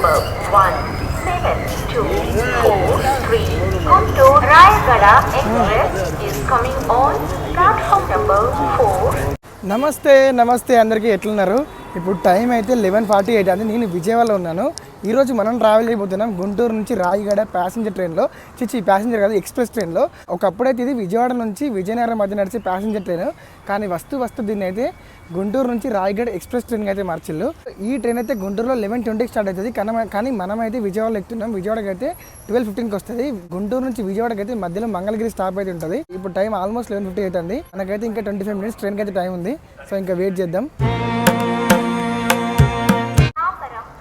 number 1724 Guntur Rayagada Express is coming on platform number 4. నమస్తే నమస్తే అందరికీ ఎట్లున్నారు ఇప్పుడు టైం అయితే లెవెన్ ఫార్టీ ఎయిట్ అది నేను విజయవాడలో ఉన్నాను. ఈరోజు మనం ట్రావెల్ అయిపోతున్నాం గుంటూరు నుంచి రాయిగడ ప్యాసింజర్ ట్రైన్లో చిచ్చి ప్యాసింజర్ కాదు ఎక్స్ప్రెస్ ట్రైన్లో ఒకప్పుడైతే ఇది విజయవాడ నుంచి విజయనగరం మధ్య నడిచే ప్యాసింజర్ ట్రైన్ కానీ వస్తు వస్తు దీన్ని అయితే గుంటూరు నుంచి రాయిగడ ఎక్స్ప్రెస్ ట్రైన్ అయితే మార్చిల్లు. ఈ ట్రైన్ అయితే గుంటూరులో లెవెన్ ట్వంటీకి స్టార్ట్ అవుతుంది. కానీ కానీ మనం అయితే విజయవాడలో ఎక్కుతున్నాం. విజయవాడకి అయితే ట్వెల్వ్ ఫిఫ్టీన్కి వస్తుంది. గుంటూరు నుంచి విజయవాడకి అయితే మధ్యలో మంగళగిరి స్టాప్ అయితే ఉంటుంది. ఇప్పుడు టైం ఆల్మోస్ట్ లెవెన్ ఫిఫ్టీ అవుతుంది మనకైతే ఇంకా ట్వంటీ ఫైవ్ మినిట్స్ ట్రైన్కి అయితే టైం ఉంది. సో ఇంకా వెయిట్ చేద్దాం.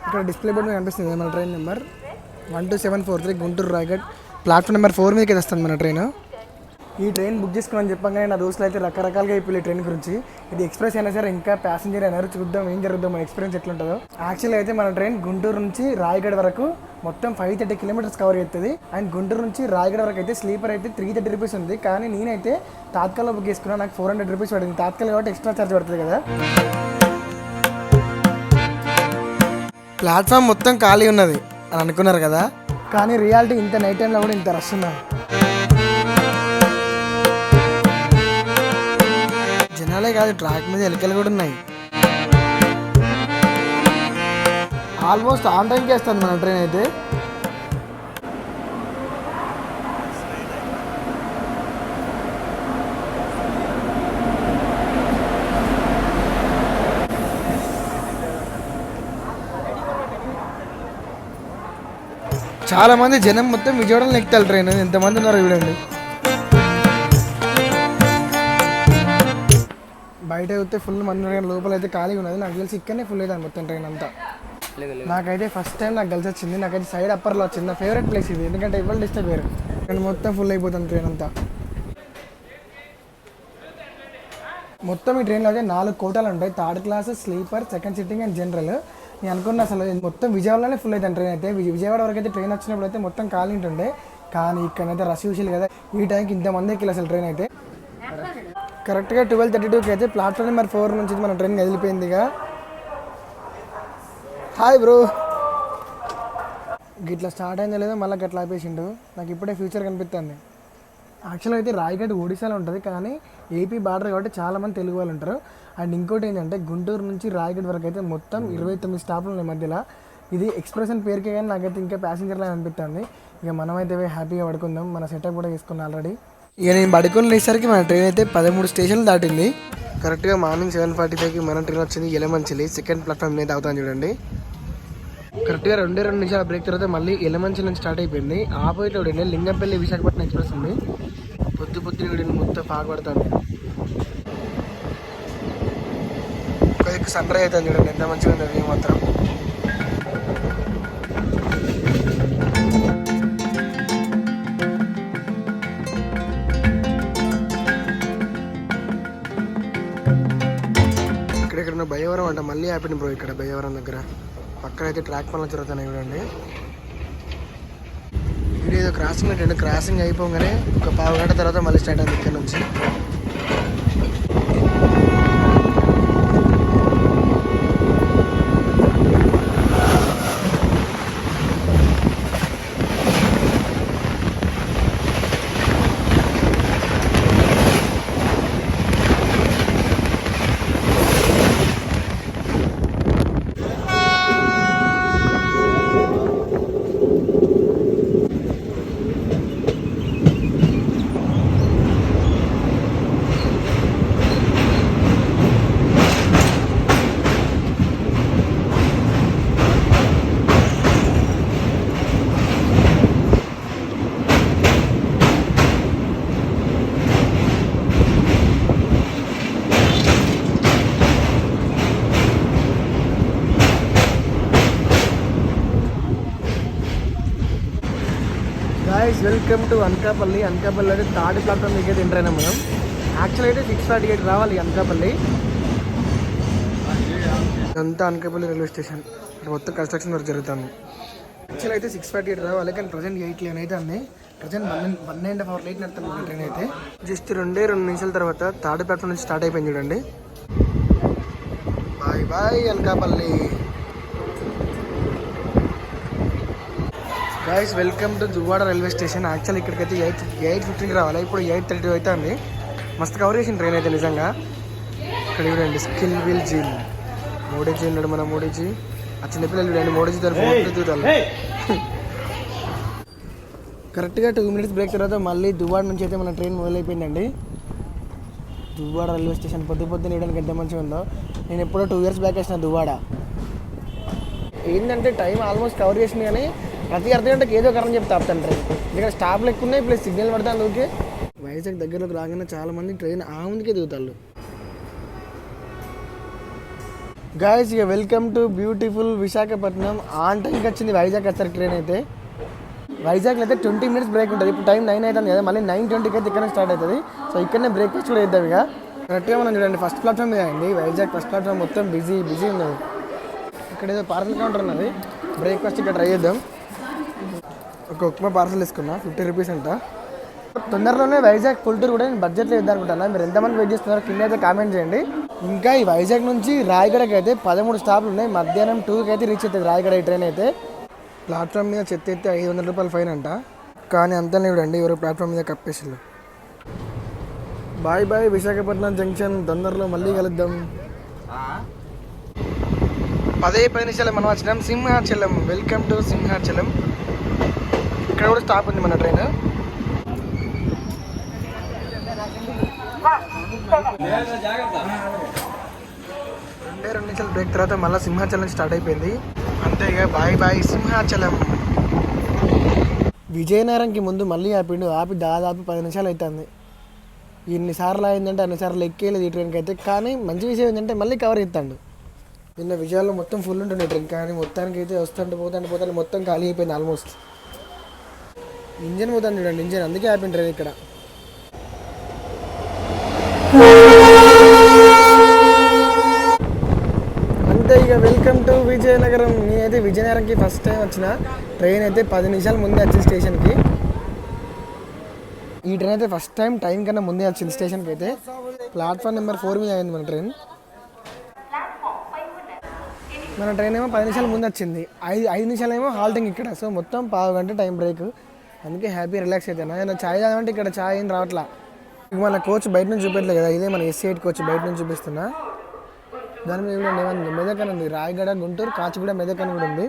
ఇక్కడ డిస్ప్లే బోర్డు కనిపిస్తుంది మన train number one two seven four three Guntur Rayagada platform number four మీదకి వస్తుంది మన ట్రైన్ ఈ ట్రైన్ బుక్ చేసుకుని చెప్పగానే నా దోస్తులు అయితే రకరకాలుగా అయిపోయి ట్రైన్ గురించి. ఇది ఎక్స్ప్రెస్ అయినా సరే ఇంకా ప్యాసింజర్ అయినారు చూద్దాం ఏం జరుగుద్దాం మన ఎక్స్పీరియన్స్ ఎట్లుంటుందో. యాక్చువల్లీ అయితే మన ట్రైన్ గుంటూరు నుంచి రాయగఢ్ వరకు మొత్తం ఫైవ్ థర్టీ కిలోమీటర్స్ కవర్ అవుతుంది అండ్ గుంటూరు నుంచి రాయగఢ్ వరకు అయితే స్లీపర్ అయితే త్రీ థర్టీ రూపీస్ ఉంది. కానీ నేనైతే తాత్కాల బుక్ చేసుకున్నాను నాకు ఫోర్ హండ్రెడ్ రూపీస్ పడింది. తాత్కాల కాబట్టి ఎక్స్ట్రా ఛార్జ్ పడుతుంది కదా. ప్లాట్ఫామ్ మొత్తం ఖాళీ ఉన్నది అని అనుకున్నారు కదా. కానీ రియాలిటీ ఇంత నైట్ టైంలో కూడా ఇంత రష్ ఉన్నారు జనాలే కాదు ట్రాక్ మీద ఎలికలు కూడా ఉన్నాయి. ఆల్మోస్ట్ ఆన్ టైంకి వేస్తుంది మన ట్రైన్ అయితే. చాలా మంది జనం మొత్తం విజయవాడలో ఎక్కుతారు ట్రైన్ ఎంతమంది ఉన్నారు చూడండి. బయట చూస్తే ఫుల్ మంది ఉన్నారు కానీ లోపల అయితే ఖాళీగా ఉన్నది. నాకు తెలిసి ఇక్కడనే ఫుల్ అవుతుంది మొత్తం ట్రైన్ అంతా. నాకైతే ఫస్ట్ టైం నాకు కలిసి వచ్చింది. నాకైతే సైడ్ అప్పర్లో వచ్చింది. నా ఫేవరెట్ ప్లేస్ ఇది. ఎందుకంటే ఎవరు డిస్టర్బ్ అయ్యారు కానీ మొత్తం ఫుల్ అయిపోతుంది ట్రైన్ అంతా. మొత్తం ఈ ట్రైన్లో అయితే నాలుగు కోటాలు ఉంటాయి. Third class sleeper second sitting and general నేను అనుకున్నా అసలు మొత్తం విజయవాడలోనే ఫుల్ అయితే ట్రైన్ అయితే విజయవాడ వరకు అయితే ట్రైన్ వచ్చినప్పుడు అయితే మొత్తం ఖాళీ ఉంటుండే. కానీ ఇక్కడైతే రష్ చూసారు కదా. ఈ టైంకి ఇంతమంది ఎక్కిల్ అసలు ట్రైన్ అయితే. కరెక్ట్గా ట్వెల్వ్ థర్టీ టూకి అయితే ప్లాట్ఫామ్ నెంబర్ ఫోర్ నుంచి మన ట్రైన్ కదిలిపోయిందిగా హాయ్ బ్రో గిట్లా స్టార్ట్ అయిందో లేదో మళ్ళీ గట్లా ఆపేసిండు. నాకు ఇప్పుడే ఫ్యూచర్ కనిపిస్తుంది యాక్చువల్గా అయితే రాయగఢ్ ఒడిశాలో ఉంటుంది. కానీ ఏపీ బార్డర్ కాబట్టి చాలామంది తెలుగు వాళ్ళు ఉంటారు. అండ్ ఇంకోటి ఏంటంటే గుంటూరు నుంచి రాయగఢ్ వరకు అయితే మొత్తం ఇరవై తొమ్మిది స్టాప్లు ఉన్నాయి మధ్యలో. ఇది ఎక్స్ప్రెస్ అని పేరుకే కానీ నాకైతే ఇంకా ప్యాసింజర్ లైన్ అనిపిస్తుంది ఇక మనమైతే హ్యాపీగా పడుకుందాం. మన సెటప్ కూడా చేసుకున్నాం ఆల్రెడీ ఇక నేను పడుకుని లేసరికి మన ట్రైన్ అయితే పదమూడు స్టేషన్లు దాటింది. కరెక్ట్గా మార్నింగ్ సెవెన్ ఫార్టీ ఫైవ్కి మన ట్రైన్ వచ్చింది ఎలమంచిలి సెకండ్ ప్లాట్ఫామ్ మీద అవుతాను చూడండి. కరెక్ట్గా రెండే రెండు నిమిషాల బ్రేక్ తర్వాత మళ్ళీ ఎలమంచి నుంచి స్టార్ట్ అయిపోయింది. ఆపోజిట్ చూడండి లింగంపల్లి విశాఖపట్నం ఎక్స్ప్రెస్ ఉంది. పొద్దు పొద్దున మొత్తం పాకపడుతుంది కొద్దిగా సన్ రైజ్ అవుతుంది చూడండి ఎంత మంచిగా ఉంది వ్యూ మాత్రం. ఇక్కడెక్కడ భయవరం అంట మళ్ళీ ఆపింది బ్రో ఇక్కడ భయవరం దగ్గర. పక్కన అయితే ట్రాక్ పనులు జరుగుతున్నాయి చూడండి. ఇది ఏదో క్రాసింగ్ అంటే క్రాసింగ్ అయిపోగానే ఒక పావు గంట తర్వాత మళ్ళీ స్టార్ట్ అయింది ఇక్కడ నుంచి guys welcome to Anakapalli Anakapalli అయితే థర్డ్ ప్లాట్ఫామ్ దగ్గర ఎంటర్ అయినా మనం? యాక్చువల్ అయితే సిక్స్ ఫార్టీ ఎయిట్ రావాలి అనకాపల్లి అంతా అనకాపల్లి రైల్వే స్టేషన్ మొత్తం కన్స్ట్రక్షన్ వర్క్ జరుగుతుంది. యాక్చువల్ అయితే సిక్స్ ఫార్టీ ఎయిట్ రావాలి కానీ ప్రజెంట్ ఎయిట్ లేన్ అయితే అంది present one one and half hour late నడుతుంది train అయితే. జస్ట్ రెండే రెండు నిమిషాల తర్వాత థర్డ్ ప్లాట్ఫామ్ నుంచి స్టార్ట్ అయిపోయింది చూడండి. Bye bye Anakapalli guys welcome to Duvvada railway station actual ఇక్కడికైతే ఎయిట్ ఎయిట్ ఫిఫ్టీన్కి రావాలి. ఇప్పుడు ఎయిట్ థర్టీ అయితే ఉంది. మస్తు కవర్ చేసిన ట్రైన్ అయితే నిజంగా. ఇక్కడ చూడండి స్కిల్ విల్ జీల్ మోడీజీ ఉన్నాడు మన మోడీజీ. ఆ చిన్నపిల్లలు చూడండి మోడీజీ తరఫు చూడాలి కరెక్ట్గా టూ మినిట్స్ బ్రేక్ తర్వాత మళ్ళీ దువ్వాడ నుంచి అయితే మన ట్రైన్ మొదలైపోయిందండి. దువ్వాడ రైల్వే స్టేషన్ పొద్దు పొద్దున వేయడానికి ఎంత మంచిగా ఉందో. నేను ఎప్పుడో టూ ఇయర్స్ బ్యాక్ వచ్చిన దువ్వాడ ఏంటంటే టైం ఆల్మోస్ట్ కవర్ చేసింది కానీ ప్రతి అర్ధ గంటకి ఏదో కారణం చెప్తే ఆపుతాను ట్రైన్ ఇక్కడ స్టాప్లు ఎక్కువ ఉన్నాయి ప్లస్ సిగ్నల్ పడతాను ఓకే వైజాగ్ దగ్గరలోకి రాగానే చాలా మంది ట్రైన్ ఆ ముందుకే దిగుతారు గాయస్ ఇక welcome to beautiful Visakhapatnam. On టైంకి వచ్చింది వైజాగ్ వచ్చారు ట్రైన్ అయితే. వైజాగ్లో అయితే ట్వంటీ మినిట్స్ బ్రేక్ ఉంటుంది. ఇప్పుడు టైం నైన్ అవుతుంది కదా మళ్ళీ నైన్ ట్వంటీకి అయితే ఇక్కడ స్టార్ట్ అవుతుంది. సో ఇక్కడనే బ్రేక్ఫాస్ట్ కూడా ఇద్దాం ఇక. కరెక్ట్గా మనం చూడండి ఫస్ట్ ప్లాట్ఫామ్ మీద అయింది. వైజాగ్ ఫస్ట్ ప్లాట్ఫామ్ మొత్తం బిజీ బిజీ ఉన్నది. ఇక్కడ ఏదో పార్సల్ కౌంటర్ ఉన్నది. బ్రేక్ఫాస్ట్ ఇక్కడ ట్రై చేద్దాం. ఒక ఉప్మా పార్సల్ తీసుకున్నా ఫిఫ్టీ రూపీస్ అంట. తొందరలోనే వైజాగ్ ఫుల్ టూర్ కూడా నేను బడ్జెట్లో ఇద్దాం మీరు ఎంతమంది వెయిట్ చేస్తున్నారో కింద అయితే కామెంట్ చేయండి. ఇంకా ఈ వైజాగ్ నుంచి రాయగడకి అయితే పదమూడు స్టాప్లు ఉన్నాయి. మధ్యాహ్నం టూకి అయితే రీచ్ అవుతుంది రాయగడ ఈ ట్రైన్ అయితే. ప్లాట్ఫామ్ మీద చెత్త అయితే ఐదు వందల రూపాయలు ఫైన్ అంట. కానీ అంతా చూడండి ఎవరు ప్లాట్ఫామ్ మీద కప్పేసిల్లు బాయ్ బాయ్ విశాఖపట్నం జంక్షన్ తొందరలో మళ్ళీ కలుద్దాం. పదే పది నిమిషాలు మనం వచ్చినాం. సింహాచలం. Welcome to Simhachalam. ఇక్కడ కూడా స్టాప్ ఉంది మన ట్రైన్ రెండే రెండు నిమిషాలు బ్రేక్ తర్వాత మళ్ళీ సింహాచలం స్టార్ట్ అయిపోయింది. అంతేగా బాయ్ బాయ్ సింహాచలం. విజయనగరంకి ముందు మళ్ళీ ఆపిండు ఆపి దాదాపు పది నిమిషాలు అవుతుంది ఎన్నిసార్లు అయిందంటే అన్నిసార్లు ఎక్కేయలేదు ఈ ట్రైన్కి అయితే కానీ మంచి విషయం ఏంటంటే మళ్ళీ కవర్ ఇస్తాడు నిన్న విజయాల్లో మొత్తం ఫుల్ ఉంటుండే ట్రైన్ కానీ మొత్తానికి అయితే వస్తుంటే పోతుంటే పోతాంటే మొత్తం ఖాళీ అయిపోయింది ఆల్మోస్ట్ ఇంజన్ పోతాను చూడండి ఇంజన్. అందుకే ఆపిన ట్రైన్ ఇక్కడ. అంతే ఇక వెల్కమ్ టు విజయనగరం. నేనైతే విజయనగరంకి ఫస్ట్ టైం వచ్చిన. ట్రైన్ అయితే పది నిమిషాల ముందే వచ్చింది స్టేషన్కి. ఈ ట్రైన్ అయితే ఫస్ట్ టైం టైం కన్నా ముందే వచ్చింది స్టేషన్కి అయితే. ప్లాట్ఫామ్ నెంబర్ ఫోర్ మీద అయింది మన ట్రైన్ మన ట్రైన్ ఏమో పది నిమిషాల ముందు వచ్చింది. ఐదు ఐదు నిమిషాలు ఏమో హాల్టింగ్ ఇక్కడ. సో మొత్తం పావు గంట టైం బ్రేక్ అందుకే హ్యాపీ రిలాక్స్ అవుతాను నేను చాయ్ తాగమంటే ఇక్కడ చాయ్ ఏం రావట్లా? ఇక మన కోచ్ బయట నుంచి చూపెట్టలేదు కదా ఇదే మన ఎస్సీ ఎయిట్ కోచ్ బయట నుంచి చూపిస్తున్నా. దాని మీద కూడా ఏమన్నా మెదక్ అని ఉంది. రాయగడ గుంటూరు కాచిగూడ మెదక్ అని కూడా ఉంది.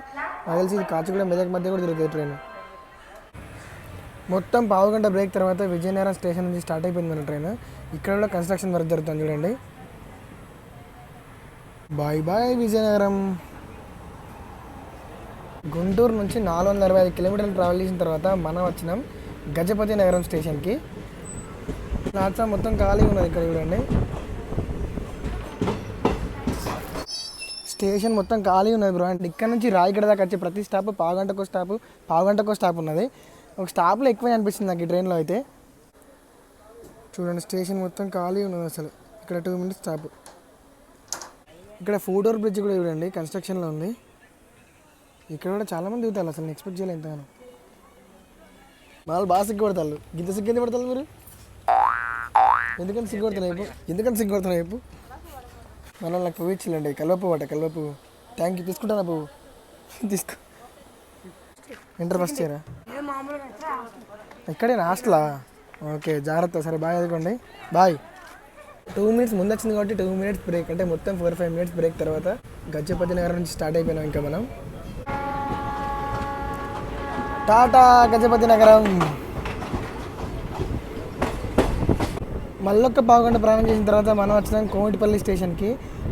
నాకు తెలిసి ఇది కాచిగూడ మెదక్ మధ్య కూడా తిరుగుతుంది ట్రైన్ మొత్తం పావు గంట బ్రేక్ తర్వాత విజయనగరం స్టేషన్ నుంచి స్టార్ట్ అయిపోయింది మన ట్రైన్ ఇక్కడ కూడా కన్స్ట్రక్షన్ వర్క్ జరుగుతుంది చూడండి. Bye bye Vizianagaram. గుంటూరు నుంచి నాలుగు వందల అరవై ఐదు కిలోమీటర్లు ట్రావెల్ చేసిన తర్వాత మనం వచ్చినాం గజపతి నగరం స్టేషన్కి. ప్లాట్ఫామ్ మొత్తం ఖాళీగా ఉన్నది ఇక్కడ చూడండి. స్టేషన్ మొత్తం ఖాళీ ఉన్నది బ్రో. అంటే ఇక్కడ నుంచి రాయగడ దాకా వచ్చే ప్రతి స్టాప్ పావుగంటకో స్టాప్ పావుగంటకో స్టాప్ ఉన్నది. ఒక స్టాప్లో ఎక్కువ అనిపిస్తుంది నాకు ఈ ట్రైన్లో అయితే. చూడండి స్టేషన్ మొత్తం ఖాళీ ఉన్నది అసలు. ఇక్కడ టూ మినిట్స్ స్టాప్ ఇక్కడ ఫోర్ డోర్ బ్రిడ్జ్ కూడా చూడండి కన్స్ట్రక్షన్లో ఉంది. ఇక్కడ కూడా చాలామంది దిగుతారు అసలు ఎక్స్పెక్ట్ చేయలేదు ఎంతగానో వాళ్ళు బాగా సిగ్గుపడతారు గింత సిగ్గు ఎందుకు పడతారు మీరు? ఎందుకని సిగ్గుపడుతున్నాయి చెప్పు. ఎందుకని సిగ్గుపడుతున్నాయి రేపు మళ్ళీ నాకు పువ్వు ఇచ్చిలండి కల్వ అట కల్వ థ్యాంక్ యూ తీసుకుంటాను పువ్వు తీసుకో. ఇంటర్ ఫస్ట్ ఇయరా ఇక్కడేనా? హాస్టలా? ఓకే జాగ్రత్త. సరే బాయ్ చదువుకోండి. బాయ్. టూ మినిట్స్ ముందు వచ్చింది కాబట్టి టూ మినిట్స్ బ్రేక్ అంటే మొత్తం ఫోర్ ఫైవ్ మినిట్స్ బ్రేక్ తర్వాత గజపతి నగరం నుంచి స్టార్ట్ అయిపోయినాం ఇంకా మనం. టాటా గజపతి నగరం. మళ్ళొక్క పావుగంట ప్రయాణం చేసిన తర్వాత మనం వచ్చినాం కోమిటిపల్లి స్టేషన్కి.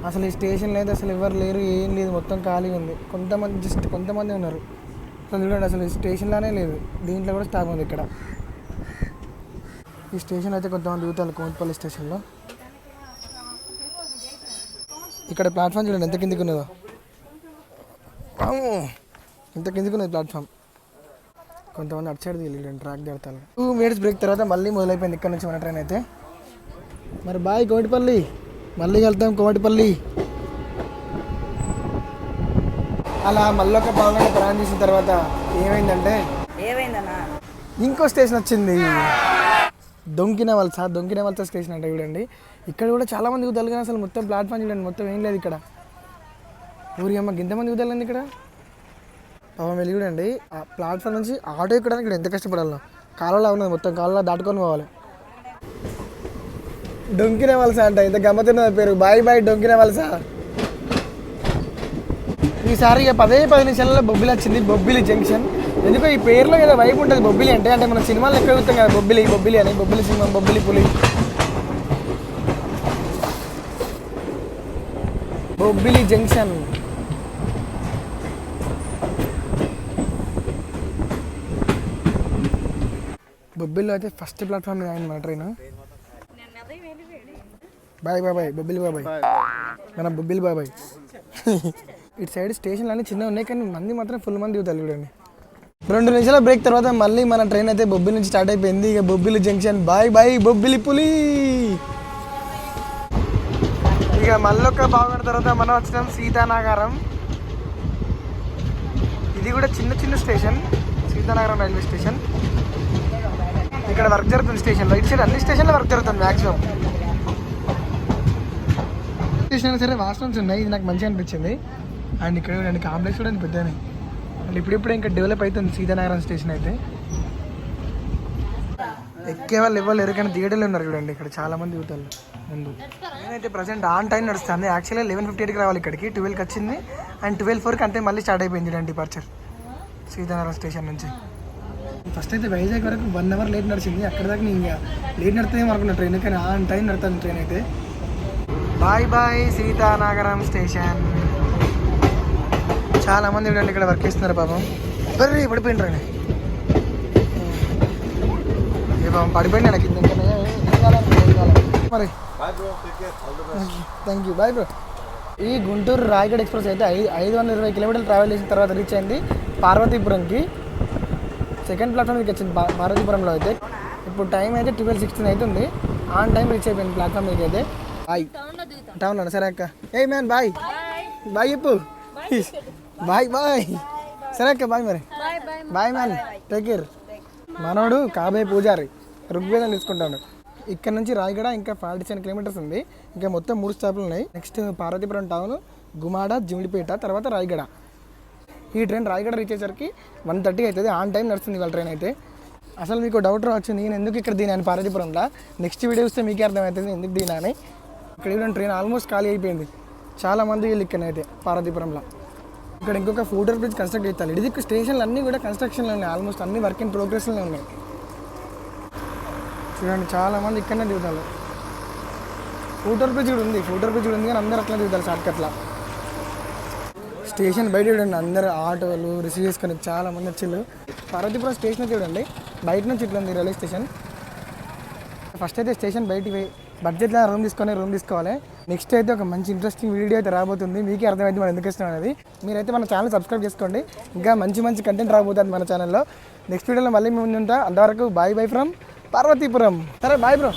అసలు ఈ స్టేషన్లో అయితే అసలు ఎవరు లేరు ఏం లేదు మొత్తం ఖాళీగా ఉంది. కొంతమంది జస్ట్ కొంతమంది ఉన్నారు. అసలు చూడండి అసలు ఈ స్టేషన్లోనే లేదు. దీంట్లో కూడా స్టాక్ ఉంది ఇక్కడ. ఈ స్టేషన్ అయితే కొంతమంది దిగుతారు కోమిటిపల్లి స్టేషన్లో. ఇక్కడ ప్లాట్ఫామ్ చూడండి ఎంత కిందికి ఉన్నదో. ఎంత కిందికి ఉన్నది ప్లాట్ఫామ్? కొంతమంది అటు సైడ్ ట్రాక్ జరుగుతారు టూ మినిట్స్ బ్రేక్ తర్వాత మళ్ళీ మొదలైపోయింది. ఇక్కడ నుంచి మన ట్రైన్ అయితే. మరి బాయ్ కోటిపల్లి. మళ్ళీ వెళ్తాం కోటిపల్లి. అలా మళ్ళీ ఒక పావుగంట ప్రయాణం చేసిన తర్వాత ఏమైందంటే ఏమైందన్నా? ఇంకో స్టేషన్ వచ్చింది. దొంకిన వలస దొంకిన వలస స్టేషన్ అంటే చూడండి. ఇక్కడ కూడా చాలా మంది కుదలు కానీ అసలు మొత్తం ప్లాట్ఫామ్ చూడండి మొత్తం ఏం లేదు ఇక్కడ. ఊరి అమ్మ ఇంతమంది కుదలండి ఇక్కడ? పాపం వెళ్ళి చూడండి ఆ ప్లాట్ఫామ్ నుంచి ఆటో ఎక్కడానికి ఇక్కడ ఎంత కష్టపడాలి కాలంలో ఉన్నది మొత్తం కాలంలో దాటుకొని పోవాలి. డొంకినే వలస అంట ఇంత గమ్మతున్నది పేరు. బాయ్ బాయ్ డొంకినే వలస ఈసారి ఇక పదే పది నిమిషాలలో బొబ్బిలి వచ్చింది బొబ్బిలి జంక్షన్. ఎందుకో ఈ పేరులో ఏదో వైపు ఉంటుంది బొబ్బిలి అంటే అంటే మన సినిమాలు ఎక్కువ చూస్తాం కదా బొబ్బిలి బొబ్బిలి అని బొబ్బిలి సినిమా బొబ్బిలి పులి. బొబ్బిలి జంక్షన్. బొబ్బిల్లో అయితే ఫస్ట్ ప్లాట్ఫామ్ ఆయన మన మా ట్రైన్ బాయ్ బాబాయ్ బొబ్బిలి బాబాయ్. మన బొబ్బిలి బాబాయ్. ఇటు సైడ్ స్టేషన్లు అన్నీ చిన్నగా ఉన్నాయి కానీ మంది మాత్రం ఫుల్ మంది దిగుతారు చూడండి. రెండు నిమిషాల బ్రేక్ తర్వాత మళ్ళీ మన ట్రైన్ అయితే బొబ్బిలి నుంచి స్టార్ట్ అయిపోయింది. ఇక Bobbili junction bye bye Bobbili పులి. ఇక మళ్ళొక్క బాగున్న తర్వాత మనం వచ్చినాం సీతానగరం. ఇది కూడా చిన్న చిన్న స్టేషన్ సీతానగరం రైల్వే స్టేషన్. ఇక్కడ వర్క్ జరుగుతుంది స్టేషన్లో. ఇటు సైడ్ అన్ని స్టేషన్లో వర్క్ జరుగుతుంది మ్యాక్సిమం స్టేషన్ అయినా సరే వాష్రూమ్స్ ఉన్నాయి ఇది నాకు మంచిగా అనిపించింది. అండ్ ఇక్కడ చూడండి కాంప్లెక్స్ కూడా పెద్దనే అండ్ ఇప్పుడిప్పుడే ఇంకా డెవలప్ అవుతుంది సీతానగరం స్టేషన్ అయితే. ఎక్కే వాళ్ళు ఇవ్వాలి ఎరుకైనా దిగడలే ఉన్నారు చూడండి ఇక్కడ చాలా మంది దిగుతారు ముందు. నేనైతే ప్రజెంట్ ఆన్ టైం నడుస్తుంది. యాక్చువల్గా లెవెన్ ఫిఫ్టీ ఎయిట్కి రావాలి ఇక్కడికి. ట్వెల్వ్కి వచ్చింది. అండ్ ట్వెల్వ్ ఫోర్కి అంటే మళ్ళీ స్టార్ట్ అయిపోయింది చూడండి డిపార్చర్ సీతానగరం స్టేషన్ నుంచి. ఫస్ట్ అయితే వైజాగ్ వరకు వన్ అవర్ లేట్ నడిచింది. అక్కడ దాకా నేను ఇంకా లేట్ నడుతుంది అనుకున్న ట్రైన్ కానీ ఆన్ టైం నడుతుంది ట్రైన్ అయితే. Bye bye Sitanagaram station. చాలా మంది చూడండి ఇక్కడ వర్క్ చేస్తున్నారు పాపం. బర్రీ పడిపోయింది రండి ఏ పాపం పడిపోయింది నాకు కావాలి? మరి థ్యాంక్ యూ బాయ్ బ్రో ఈ గుంటూరు రాయగఢ్ ఎక్స్ప్రెస్ అయితే ఐదు ఐదు వందల ఇరవై కిలోమీటర్లు ట్రావెల్ చేసిన తర్వాత రీచ్ అయింది పార్వతీపురంకి. సెకండ్ ప్లాట్ఫామ్కి వచ్చింది పా- అయితే. ఇప్పుడు టైం అయితే ట్వెల్వ్ సిక్స్టీన్ అవుతుంది. ఆన్ టైం రీచ్ అయిపోయింది ప్లాట్ఫామ్ మీకు అయితే. బాయ్ టౌన్లో సరే అక్క. ఏ మ్యాన్ బాయ్ బాయ్ చెప్పు. బాయ్ బాయ్ సరే అక్క బాయ్ మరి. బాయ్ మ్యాన్ టేక్ కేర్ మనోడు కాబే పూజారి ఋగ్వేదం తీసుకుంటాడు. ఇక్కడ నుంచి రాయగడ ఇంకా ఫార్టీ సెవెన్ కిలోమీటర్స్ ఉంది. ఇంకా మొత్తం మూడు స్టాప్లు ఉన్నాయి. నెక్స్ట్ పార్వతీపురం టౌన్ గుమాడ జిమిడిపేట తర్వాత రాయగడ. ఈ ట్రైన్ రాయగడ రీచ్ అయ్యేసరికి వన్ థర్టీ అవుతుంది ఆన్ టైం నడుస్తుంది వాళ్ళ ట్రైన్ అయితే. అసలు మీకు డౌట్ రావచ్చు నేను ఎందుకు ఇక్కడ దినాను పార్వతీపురంలో? నెక్స్ట్ వీడియో వస్తే మీకే అర్థమవుతుంది ఎందుకు దినాని ఇక్కడ కూడా ట్రైన్ ఆల్మోస్ట్ ఖాళీ అయిపోయింది. చాలామంది వీళ్ళు వీళ్ళు అయితే పార్వతీపురంలో. ఇక్కడ ఇంకొక ఫూటర్ బ్రిడ్జ్ కన్స్ట్రక్ట్ చేస్తారు. ఇది స్టేషన్లు అన్నీ కూడా కన్స్ట్రక్షన్లో ఉన్నాయి ఆల్మోస్ట్ అన్ని వర్క్ ఇన్ ప్రోగ్రెస్లో ఉన్నాయి. చూడండి చాలా మంది ఇక్కడనే దిగుతారు. ఫూటర్ బ్రిడ్జ్ కూడా ఉంది. ఫూటర్ బ్రిడ్జ్ కూడా ఉంది కానీ అందరూ అట్లా దిగుతారు షార్ట్కట్లో స్టేషన్ బయట చూడండి అందరు ఆటోలు రిసీవ్ చేసుకొని చాలా మంది వచ్చిళ్ళు. పార్వతీపురం స్టేషన్ చూడండి బయట నుంచి ఇట్లా ఉంది రైల్వే స్టేషన్. ఫస్ట్ అయితే స్టేషన్ బయటికి పోయి బడ్జెట్లో రూమ్ తీసుకొని రూమ్ తీసుకోవాలి. నెక్స్ట్ అయితే ఒక మంచి ఇంట్రెస్టింగ్ వీడియో అయితే రాబోతుంది. మీకే అర్థమైంది మనం ఎందుకు ఇష్టం అనేది. మీరైతే మన ఛానల్ సబ్స్క్రైబ్ చేసుకోండి. ఇంకా మంచి మంచి కంటెంట్ రాబోతుంది మన ఛానల్లో నెక్స్ట్ వీడియోలో మళ్ళీ మేము ఉంటా. అంతవరకు బాయ్ బై ఫ్రమ్ పార్వతీపురం. సరే బాయ్ బ్రో